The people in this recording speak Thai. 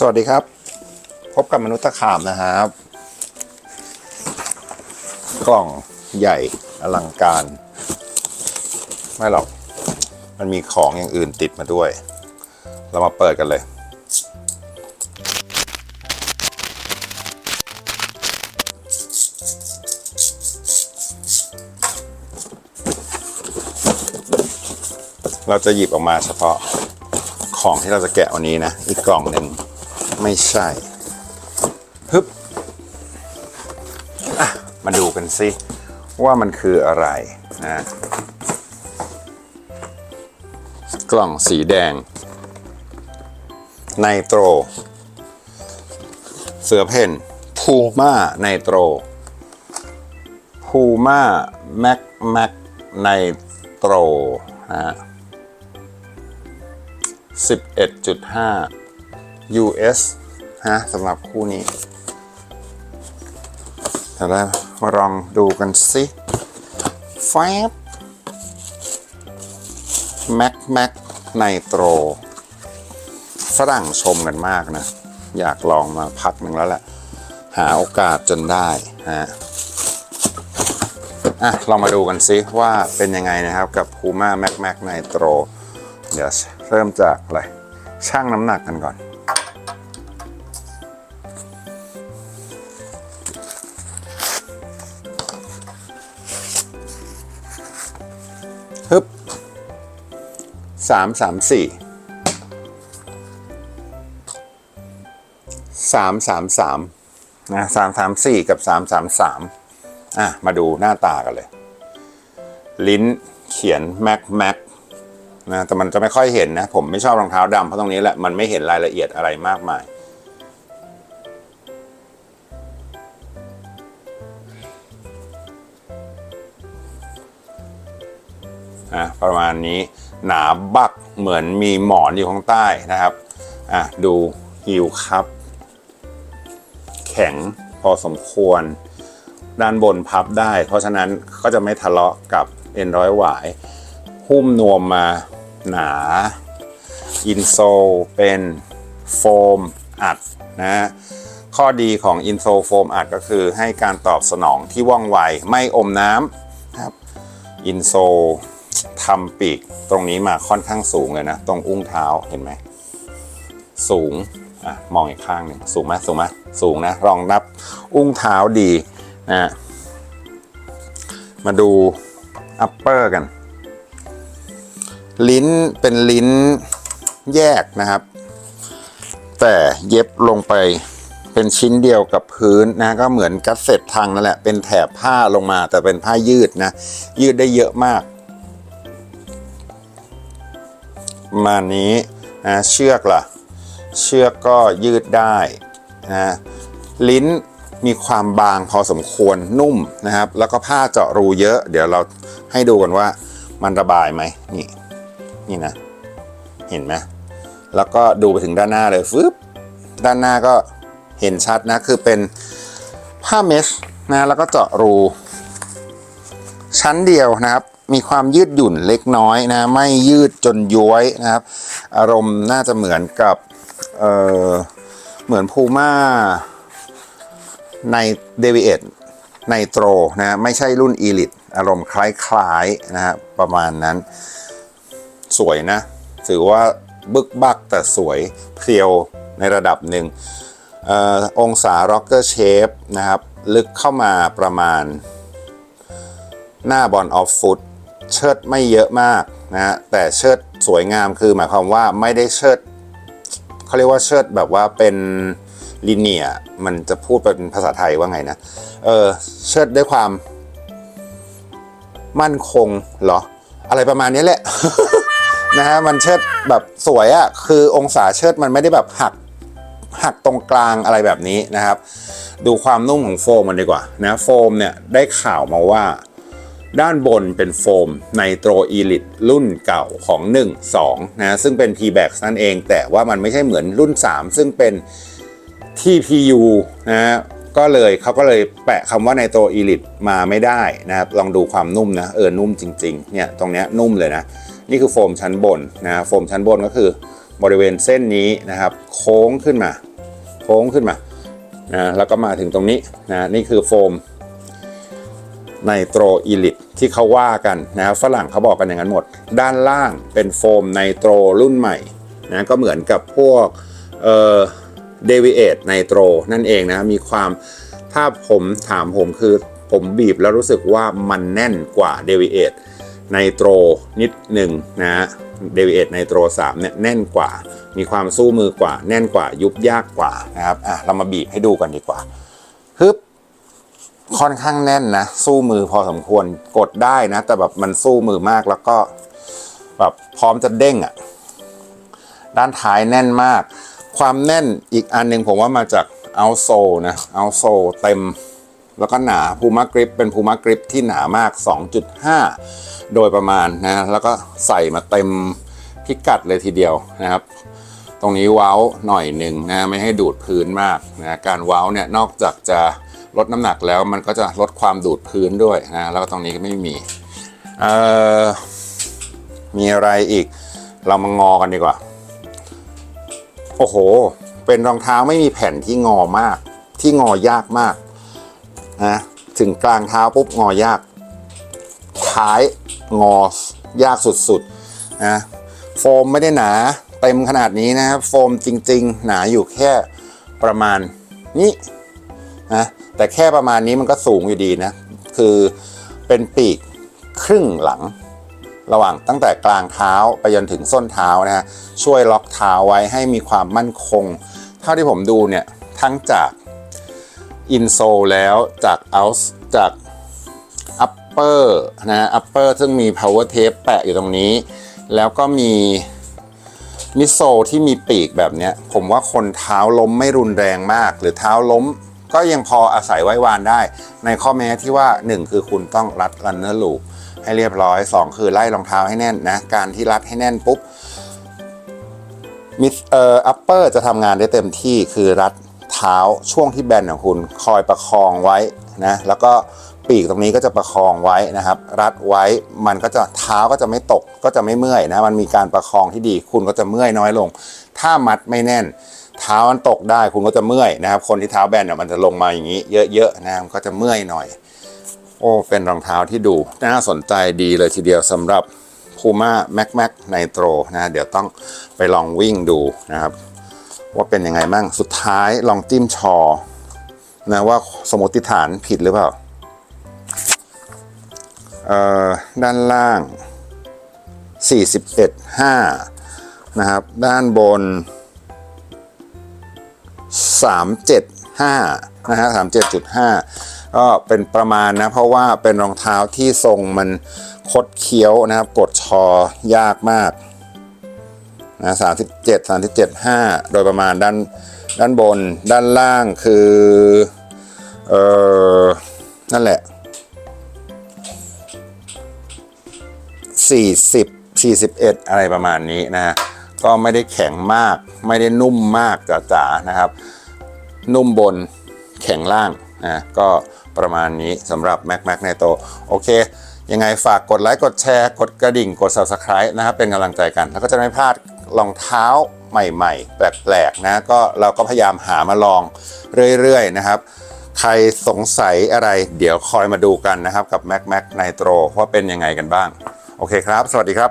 สวัสดีครับ พบกับมนุษย์ตะขาบนะครับ กล่องใหญ่อลังการ ไม่หรอก มันมีของอย่างอื่นติดมาด้วย เรามาเปิดกันเลย เราจะหยิบออกมาเฉพาะของที่เราจะแกะวันนี้นะ อีกกล่องหนึ่ง ไม่ใช่ฮึบอะมาดูกันสิว่ามันคืออะไรนะกล่องสีแดง ไนโตร เสือเพ่นพูม่าไนโตรพูม่าแม็กแม็กไนโตรนะฮะ11.5 US ฮะสำหรับคู่นี้เดี๋ยวเรามาลองดูกันสิแฟบแม็กแม็กไนโตรฝรั่งชมกันมากนะ อยากลองมาพักหนึ่งแล้วแหละ หาโอกาสจนได้ฮะอะลองมาดูกันซิว่าเป็นยังไงนะครับกับ Puma Mac Mac Nitro เดี๋ยวเริ่มจากอะไรช่างน้ำหนักกันก่อน สามสามสี่สามสามสามนะสามสามสี่กับสามสามสามอะ มาดูหน้าตากันเลย ลิ้นเขียน Mac Mac นะแต่มันจะไม่ค่อยเห็นนะ ผมไม่ชอบรองเท้าดำเพราะตรงนี้แหละ มันไม่เห็นรายละเอียดอะไรมากมาย อะ ประมาณนี้ หนาบักเหมือนมีหมอนอยู่ข้างใต้นะครับอะดูฮิวครับ แข็งพอสมควร ด้านบนพับได้ เพราะฉะนั้นก็จะไม่ทะเลาะกับเอ็นร้อยหวาย หุ้มนวมมาหนา อินโซลเป็นโฟมอัดนะฮะข้อดีของอินโซลโฟมอัดก็คือให้การตอบสนองที่ว่องไว ไม่อมน้ำนะครับอินโซล ทำปีกตรงนี้มาค่อนข้างสูงเลยนะ ตรงอุ้งเท้าเห็นไหม สูงอะมองอีกข้างหนึ่งสูงไหมสูงไหมสูงนะรองรับอุ้งเท้าดีนะฮะมาดูอัปเปอร์กัน ลิ้นเป็นลิ้นแยกนะครับ แต่เย็บลงไปเป็นชิ้นเดียวกับพื้นนะก็เหมือนกัสเซ็ตทางนั่นแหละเป็นแถบผ้าลงมาแต่เป็นผ้ายืดนะ ยืดได้เยอะมาก มานี้นะเชือกล่ะ เชือกก็ยืดได้นะลิ้นมีความบางพอสมควรนุ่มนะครับ แล้วก็ผ้าเจาะรูเยอะ เดี๋ยวเราให้ดูกันว่ามันระบายไหมนี่นี่นะ เห็นไหมแล้วก็ดูไปถึงด้านหน้าเลยฟึบด้านหน้าก็เห็นชัดนะคือเป็นผ้าเมชนะแล้วก็เจาะรู ชั้นเดียวนะครับ มีความยืดหยุ่นเล็กน้อยนะไม่ยืดจนย้วยนะครับ อารมณ์น่าจะเหมือนกับเเหมือนพูม่าในเดวิเอตไนโตรนะไม่ใช่รุ่นอีลิตอารมณ์คล้ายๆนะครับประมาณนั้นสวยนะ ถือว่าบึกบักแต่สวยเพรียวในระดับหนึ่งออองศา rocker shape นะครับ ลึกเข้ามาประมาณ หน้าบอลออฟฟุต เชิดไม่เยอะมากนะฮะแต่เชิดสวยงามคือหมายความว่าไม่ได้เชิดเขาเรียกว่าเชิดแบบว่าเป็นลิเนียมันจะพูดเป็นภาษาไทยว่าไงนะเออเชิดด้วยความ มั่นคงเหรอ อะไรประมาณนี้แหละนะฮะมันเชิดแบบสวยอะ่ะคือองศาเชิดมันไม่ได้แบบหักหักตรงกลางอะไรแบบนี้นะครับ ดูความนุ่มของโฟมมันดีกว่านะโฟมเนี่ยได้ข่าวมาว่า ด้านบนเป็นโฟมไนโตรอีลิตรุ่นเก่าของ 1 2 นะซึ่งเป็น P-Bax นั่นเอง แต่ว่ามันไม่ใช่เหมือนรุ่น 3 ซึ่งเป็น TPU นะฮะก็เลยเขาก็เลยแปะคำว่าไนโตรอีลิตมาไม่ได้นะครับ ลองดูความนุ่มนะ เออ นุ่มจริงๆ เนี่ย ตรงนี้นุ่มเลยนะ นี่คือโฟมชั้นบนนะโฟมชั้นบนก็คือบริเวณเส้นนี้นะครับ โค้งขึ้นมา โค้งขึ้นมานะแล้วก็มาถึงตรงนี้นะนี่คือโฟม ไนโตรอีลิตที่เขาว่ากันนะครับฝรั่งเขาบอกกันอย่างนั้นหมด ด้านล่างเป็นโฟมไนโตรรุ่นใหม่นะก็เหมือนกับพวกเอ่อเดวิเอทไนโตรนั่นเองนะมีความถ้าผมถามผมคือผมบีบแล้วรู้สึกว่ามันแน่นกว่าเดวิเอทไนโตรนิดหนึ่งนะเดวิเอทไนโตร3เนี่ยแน่นกว่า มีความสู้มือกว่า แน่นกว่ายุบยากกว่านะครับอะเรามาบีบให้ดูกันดีกว่า ค่อนข้างแน่นนะ สู้มือพอสมควรกดได้นะ แต่แบบมันสู้มือมากแล้วก็แบบพร้อมจะเด้งอะ่ะ ด้านท้ายแน่นมาก ความแน่นอีกอันหนึ่งผมว่ามาจากเอาโซนะเอาโซเต็ม แล้วก็หนาพูมากริปเป็นพูมากริปที่หนามาก 2.5 โดยประมาณนะ แล้วก็ใส่มาเต็มพิกัดเลยทีเดียวนะครับ ตรงนี้เว้าหน่อยหนึ่งนะ ไม่ให้ดูดพื้นมากนะ การเว้าเนี่ยนอกจากจะ ลดน้ำหนักแล้วมันก็จะลดความดูดพื้นด้วยนะแล้วก็ตรงนี้ก็ไม่มีเอ่อมีอะไรอีก เรามางอกันดีกว่า โอ้โห เป็นรองเท้าไม่มีแผ่นที่งอมาก ที่งอยากมากนะถึงกลางเท้าปุ๊บงอยากท้ายงอยากสุดๆนะโฟมไม่ได้หนาเต็มขนาดนี้นะครับ โฟมจริง ๆ หนาอยู่แค่ประมาณนี้ นะแต่แค่ประมาณนี้มันก็สูงอยู่ดีนะ คือเป็นปีกครึ่งหลัง ระหว่างตั้งแต่กลางเท้าไปจนถึงส้นเท้านะฮะช่วยล็อกเท้าไว้ให้มีความมั่นคง เท่าที่ผมดูเนี่ยทั้งจากอินโซแล้วจากเอาจาก upper นะ upper ซึ่งมี power tape แปะอยู่ตรงนี้ แล้วก็มีมิโซลที่มีปีกแบบนี้ผมว่าคนเท้าล้มไม่รุนแรงมาก หรือเท้าล้ม ก็ยังพออาศัยไว้วานได้ ในข้อแม้ที่ว่า 1 คือคุณต้องรัด runner loop ให้เรียบร้อย 2 คือไล่รองเท้าให้แน่นนะ การที่รัดให้แน่นปุ๊บมิดเอ่ออัปเปอร์จะทำงานได้เต็มที่คือรัดเท้าช่วงที่แบนของคุณคอยประคองไว้นะแล้วก็ปีกตรงนี้ก็จะประคองไว้นะครับ รัดไว้มันก็จะเท้าก็จะไม่ตกก็จะไม่เมื่อยนะมันมีการประคองที่ดีคุณก็จะเมื่อยน้อยลง ถ้ามัดไม่แน่น เท้ามันตกได้คุณก็จะเมื่อยนะครับ คนที่เท้าแบนเนี่ยมันจะลงมาอย่างนี้ เยอะๆนะมันก็จะเมื่อยหน่อย โอ้เป็นรองเท้าที่ดู น่าสนใจดีเลยทีเดียวสำหรับ Puma Mac Mac Nitro นะเดี๋ยวต้องไปลองวิ่งดูนะครับ ว่าเป็นยังไงบ้างสุดท้ายลองจิ้มชอนะว่าสมมติฐานผิดหรือเปล่าเอ่อด้านล่าง 41 5 นะครับ ด้านบน 375นะฮะ37.5 ก็เป็นประมาณนะ เพราะว่าเป็นรองเท้าที่ทรงมันคดเคี้ยวนะครับ กดชอยากมากนะ37 37 5 โดยประมาณด้านด้านบนด้านล่างคือเออนั่นแหละ 40 41 อะไรประมาณนี้นะฮะก็ไม่ได้แข็งมาก ไม่ได้นุ่มมากจ๋าๆนะครับ นุ่มบนแข็งล่างนะก็ประมาณนี้สำหรับ Mac Mac ในโตโอเค ยังไงฝากกดไลค์กดแชร์กดกระดิ่งกด Subscribe นะครับ เป็นกำลังใจกัน แล้วก็จะไม่พลาดรองเท้าใหม่ๆ แปลกๆนะก็เราก็พยายามหามาลองเรื่อยๆนะครับ ใครสงสัยอะไร เดี๋ยวคอยมาดูกันนะครับกับ Mac Mac Nitro ว่าเป็นยังไงกันบ้าง โอเคครับ สวัสดีครับ